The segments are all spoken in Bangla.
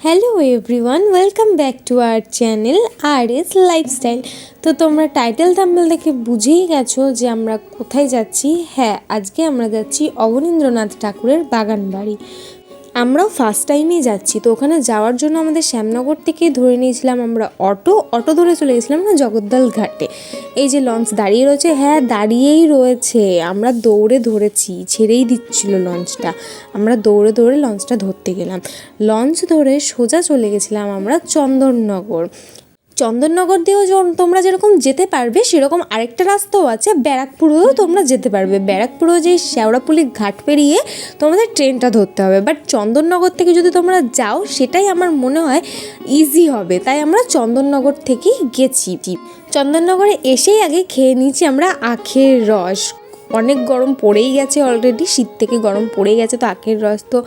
Hello everyone welcome back to our channel R S lifestyle তো তোমরা টাইটেল থাম্বেল দেখে বুঝেই গেছো যে আমরা কোথায় যাচ্ছি। হ্যাঁ আজকে আমরা যাচ্ছি অবনীন্দ্রনাথ ঠাকুরের বাগান বাড়ি আমরাও ফার্স্ট টাইমেই যাচ্ছি। তো ওখানে যাওয়ার জন্য আমাদের শ্যামনগর থেকে ধরে নিয়েছিলাম আমরা অটো। অটো ধরে চলে গেছিলাম না, জগদ্দল ঘাটে। এই যে লঞ্চ দাঁড়িয়ে রয়েছে হ্যাঁ দাঁড়িয়েই রয়েছে। আমরা দৌড়ে ধরেছি, ছেড়েই দিচ্ছিল লঞ্চটা আমরা দৌড়ে দৌড়ে লঞ্চটা ধরতে গেলাম। লঞ্চ ধরে সোজা চলে গেছিলাম আমরা চন্দননগর। চন্দননগর দিয়েও তোমরা যেরকম যেতে পারবে, সেরকম আরেকটা রাস্তাও আছে, ব্যারাকপুরেও তোমরা যেতে পারবে। ব্যারাকপুরেও যে শেওড়াপুলি ঘাট পেরিয়ে তোমাদের ট্রেনটা ধরতে হবে। বাট চন্দননগর থেকে যদি তোমরা যাও, সেটাই আমার মনে হয় ইজি হবে। তাই আমরা চন্দননগর থেকেই গেছি। চন্দননগরে এসেই আগে খেয়ে নিয়েছি আমরা আখের রস। অনেক গরম পড়েই গেছে অলরেডি শীত থেকে গরম পড়ে গেছে, তো আখের রস তো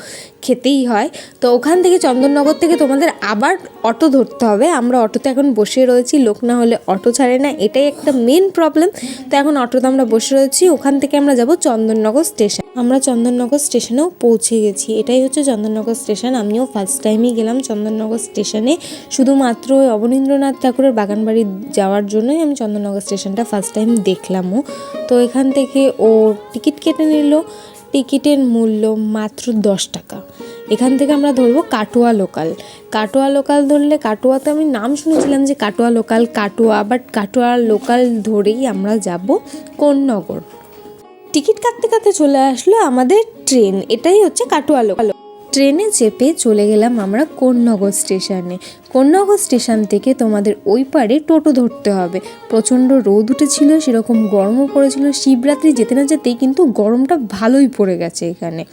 খেতেই হয়। তো ওখান থেকে চন্দননগর থেকে তোমাদের আবার অটো ধরতে হবে। আমরা অটোতে এখন বসে রয়েছি, লোক না হলে অটো ছাড়ে না, এটাই একটা মেন প্রবলেম তো এখন অটোতে আমরা বসে রয়েছি, ওখান থেকে আমরা যাব চন্দননগর স্টেশন আমরা চন্দননগর স্টেশনেও পৌঁছে গেছি। এটাই হচ্ছে চন্দননগর স্টেশন আমিও ফার্স্ট টাইমই গেলাম চন্দননগর স্টেশনে শুধুমাত্র ওই অবনীন্দ্রনাথ ঠাকুরের বাগান বাড়ি যাওয়ার জন্যই আমি চন্দননগর স্টেশনটা ফার্স্ট টাইম দেখলামও। তো এখান থেকে ও টিকিট কেটে নিল। টিকিটের মূল্য মাত্র দশ টাকা। এখান থেকে আমরা ধরবো কাটোয়া লোকাল। কাটোয়া লোকাল ধরলে কাটোয়াতে আমি নাম শুনেছিলাম যে Katwa local Katwa but Katwa local ধরেই আমরা যাব কোন্নগর। টিকিট কাটতে কাটতে চলে আসলো আমাদের ট্রেন। এটাই হচ্ছে কাটোয়া লোকাল। ট্রেনে চেপে চলে গেলাম আমরা কোন্নগর স্টেশনে। কোন্নগর স্টেশন থেকে তোমাদের ওই পারে টোটো ধরতে হবে। প্রচণ্ড রোদ উঠেছিল, সেরকম গরমও পড়েছিল। শিবরাত্রি যেতে না যেতেই কিন্তু গরমটা ভালোই পড়ে গেছে এখানে।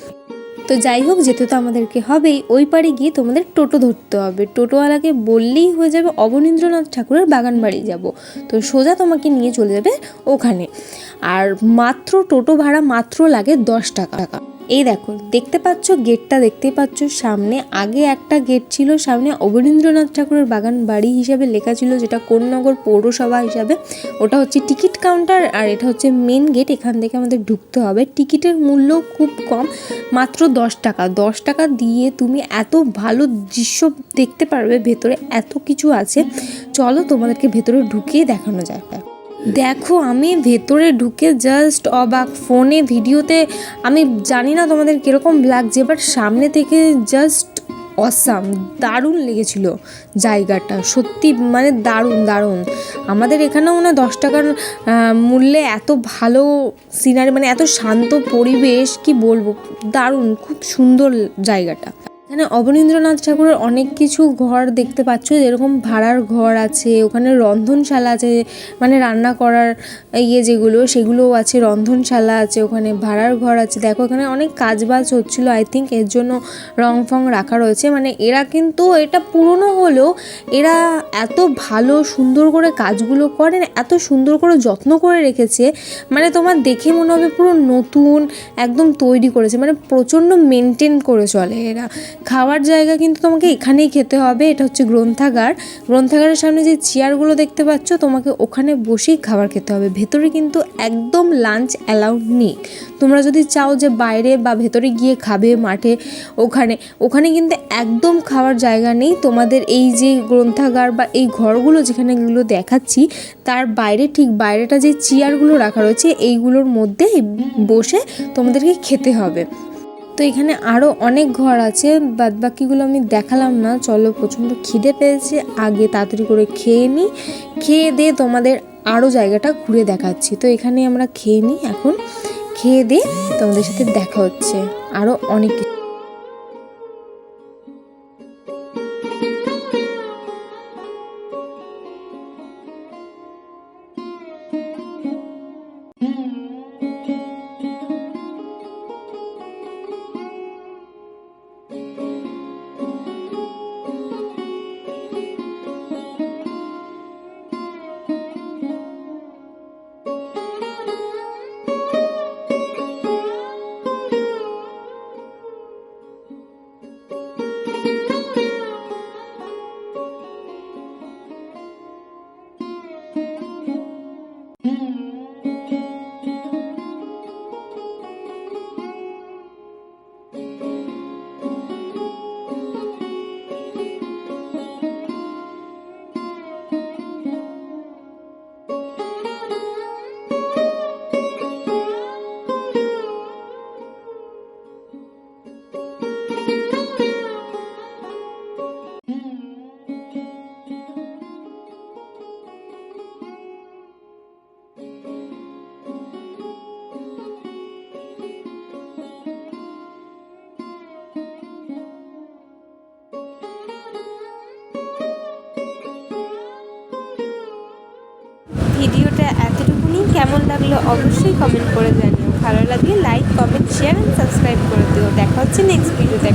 তো যাই হোক, যেতে তো আমাদেরকে হবেই। ওই পারে গিয়ে তোমাদের টোটো ধরতে হবে। টোটোওয়ালাকে বললেই হয়ে যাবে, অবনীন্দ্রনাথ ঠাকুরের বাগান বাড়ি যাব। তো সোজা তোমাকে নিয়ে চলে যাবে ওখানে। আর মাত্র টোটো ভাড়া মাত্র লাগে দশ টাকা টাকা। এই দেখো, দেখতে পাচ্ছ, গেটটা দেখতে পাচ্ছ, সামনে আগে একটা গেট ছিল, সামনে অবনীন্দ্রনাথ ঠাকুরের বাগান বাড়ি হিসাবে লেখা ছিল, যেটা কোন্নগর পৌরসভা হিসাবে। ওটা হচ্ছে টিকিট কাউন্টার আর এটা হচ্ছে মেন গেট, এখান থেকে আমাদের ঢুকতে হবে। টিকিটের মূল্য খুব কম, মাত্র দশ টাকা। দশ টাকা দিয়ে তুমি এত ভালো দৃশ্য দেখতে পারবে, ভেতরে এত কিছু আছে। চলো তোমাদেরকে ভেতরে ঢুকিয়ে দেখানো যায় দেখো, আমি ভেতরে ঢুকে জাস্ট অবাক ফোনে ভিডিওতে আমি জানি না তোমাদের কীরকম লাগছে বাট সামনে থেকে জাস্ট অসাম দারুণ লেগেছিল জায়গাটা, সত্যি মানে দারুণ দারুণ। আমাদের এখানেও না দশ টাকার মূল্যে এত ভালো সিনারি মানে এত শান্ত পরিবেশ, কি বলব, দারুণ, খুব সুন্দর জায়গাটা। এখানে অবনীন্দ্রনাথ ঠাকুরের অনেক কিছু ঘর দেখতে পাচ্ছ, যেরকম ভাড়ার ঘর আছে, ওখানে রন্ধনশালা আছে মানে রান্না করার ইয়ে যেগুলো, সেগুলোও আছে, রন্ধনশালা আছে, ওখানে ভাড়ার ঘর আছে। দেখো, এখানে অনেক কাজ বাজ হচ্ছিল আই থিঙ্ক এর জন্য রং ফং রাখা রয়েছে। মানে এরা কিন্তু এটা পুরনো হলেও এরা এত ভালো, সুন্দর করে কাজগুলো করে, এত সুন্দর করে যত্ন করে রেখেছে। মানে তোমার দেখে মনে হবে পুরো নতুন, একদম তৈরি করেছে। মানে প্রচণ্ড মেনটেন করে চলে এরা। খাওয়ার জায়গা কিন্তু তোমাকে এখানেই খেতে হবে। এটা হচ্ছে গ্রন্থাগার। গ্রন্থাগারের সামনে যে চেয়ারগুলো দেখতে পাচ্ছ, তোমাকে ওখানে বসেই খাবার খেতে হবে। ভেতরে কিন্তু একদম লাঞ্চ অ্যালাউড নেই। তোমরা যদি চাও যে বাইরে বা ভেতরে গিয়ে খাবে মাঠে, ওখানে ওখানে কিন্তু একদম খাওয়ার জায়গা নেই। তোমাদের এই যে গ্রন্থাগার বা এই ঘরগুলো যেখানে এগুলো দেখাচ্ছি, তার বাইরে ঠিক বাইরেটা যে চেয়ারগুলো রাখা রয়েছে, এইগুলোর মধ্যে বসে তোমাদেরকে খেতে হবে। তো এখানে আরও অনেক ঘর আছে বাদ বাকিগুলো আমি দেখালাম না। চলো প্রচণ্ড খিদে পেয়েছে, আগে তাড়াতাড়ি করে খেয়ে নিই খেয়ে দিয়ে তোমাদের আরও জায়গাটা ঘুরে দেখাচ্ছি। তো এখানে আমরা খেয়ে নিই এখন। খেয়ে দিয়ে তোমাদের সাথে দেখা হচ্ছে। আরও অনেক কিছু। ভিডিওটা এতটুকুনি। কেমন লাগল অবশ্যই কমেন্ট করে জানিও। ভালো লাগলে like comment share and subscribe করে দিও। দেখা হচ্ছে নেক্সট ভিডিওতে